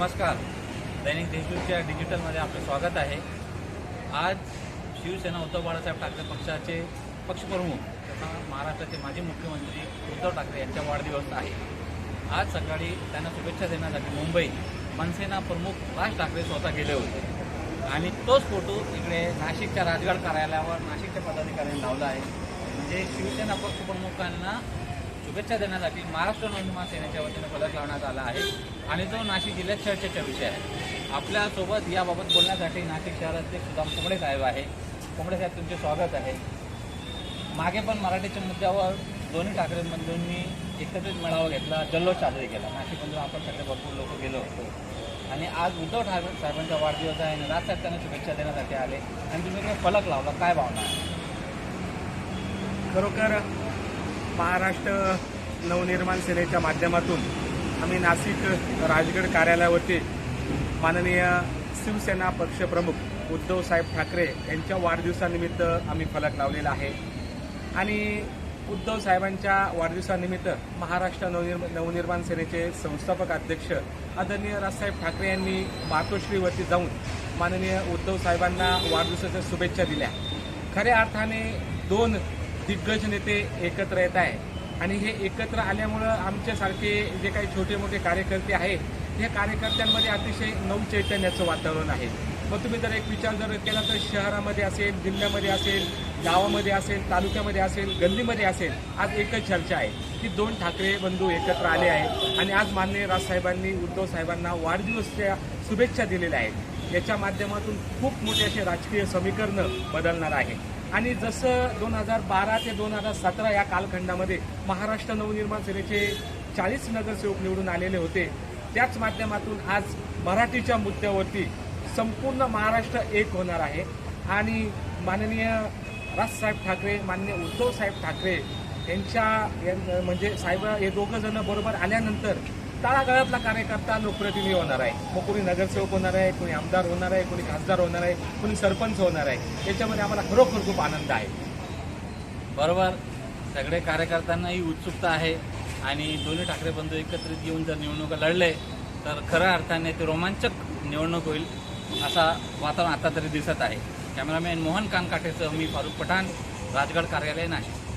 नमस्कार. दैनिक देशदूतच्या डिजिटलमध्ये आपलं स्वागत आहे. आज शिवसेना उद्धव बाळासाहेब ठाकरे पक्षाचे पक्षप्रमुख तथा महाराष्ट्राचे माजी मुख्यमंत्री उद्धव ठाकरे यांचा वाढदिवस आहे. आज सकाळी त्यांना शुभेच्छा देण्यासाठी मुंबई मनसेना प्रमुख राज ठाकरे स्वतः गेले होते. आणि तोच फोटो इकडे नाशिकच्या राजगड कार्यालयावर नाशिकच्या पदाधिकाऱ्यांनी लावला आहे. म्हणजे शिवसेना पक्षप्रमुखांना शुभेच्छा देण्यासाठी महाराष्ट्र नवनिर्माण सेनेच्या वतीने फलक लावण्यात आला आहे. आणि तो नाशिक जिल्ह्यात चर्चेचा विषय आहे. आपल्यासोबत याबाबत बोलण्यासाठी नाशिक शहरातले सुदाम कोंबडे साहेब आहे. कोंबडे साहेब तुमचे स्वागत आहे. मागे पण मराठीच्या मुद्द्यावर दोन्ही ठाकरे बंधूंनी एकत्रित मेळावा घेतला जल्लोष साजरी केला. नाशिकमधून आपण सगळे भरपूर लोक गेलो होतो. आणि आज उद्धव ठाकरे साहेबांचा वाढदिवस आहे आणि राज त्यांना शुभेच्छा देण्यासाठी आले. आणि तुम्ही काही फलक लावला. काय भावना आहे? खरोखर महाराष्ट्र नवनिर्माण सेनेच्या माध्यमातून आम्ही नाशिक राजगड कार्यालयावरती माननीय शिवसेना पक्षप्रमुख उद्धवसाहेब ठाकरे यांच्या वाढदिवसानिमित्त आम्ही फलक लावलेला आहे. आणि उद्धव साहेबांच्या वाढदिवसानिमित्त महाराष्ट्र नवनिर्म नवनिर्माण सेनेचे संस्थापक अध्यक्ष आदरणीय राजसाहेब ठाकरे यांनी मातोश्रीवरती जाऊन माननीय उद्धव साहेबांना वाढदिवसाच्या शुभेच्छा दिल्या. खऱ्या अर्थाने दोन दिग्गज नेते एकत्र येत आहे. आणि हे एकत्र आल्यामुळं आमच्यासारखे जे काही छोटे मोठे कार्यकर्ते आहेत हे कार्यकर्त्यांमध्ये अतिशय नवचैतन्याचं वातावरण आहे. मग तुम्ही जर एक विचार जर केला तर शहरामध्ये असेल जिल्ह्यामध्ये असेल गावामध्ये असेल तालुक्यामध्ये असेल गल्लीमध्ये असेल आज एकच चर्चा आहे की दोन ठाकरे बंधू एकत्र आले आहेत. आणि आज माननीय राजसाहेबांनी उद्धव साहेबांना वाढदिवसच्या शुभेच्छा दिलेल्या आहेत. याच्या माध्यमातून खूप मोठे असे राजकीय समीकरणं बदलणार आहे आणि जसं दोन हजार बारा ते दोन हजार सतरा या कालखंडामध्ये महाराष्ट्र नवनिर्माण सेनेचे चाळीस नगरसेवक निवडून आलेले होते. त्याच माध्यमातून आज मराठीच्या मुद्द्यावरती संपूर्ण महाराष्ट्र एक होणार आहे. आणि माननीय राजसाहेब ठाकरे माननीय उद्धव साहेब ठाकरे यांच्या म्हणजे साहेब हे दोघं जण बरोबर आल्यानंतर तळागाळातला कार्यकर्ता लोकप्रतिनिधी होणार आहे. मग कोणी नगरसेवक होणार आहे कोणी आमदार होणार आहे कोणी खासदार होणार आहे कोणी सरपंच होणार आहे. याच्यामध्ये आम्हाला खरोखर खूप आनंद आहे. बरोबर. सगळे कार्यकर्त्यांनाही उत्सुकता आहे आणि दोन्ही ठाकरे बंधू एकत्रित येऊन जर निवडणुका लढले तर खऱ्या अर्थाने ते रोमांचक निवडणूक होईल असा वातावरण आता तरी दिसत आहे. कॅमेरामॅन मोहन कानकाठेसह मी फारुख पठाण राजगड कार्यालय नाशिक.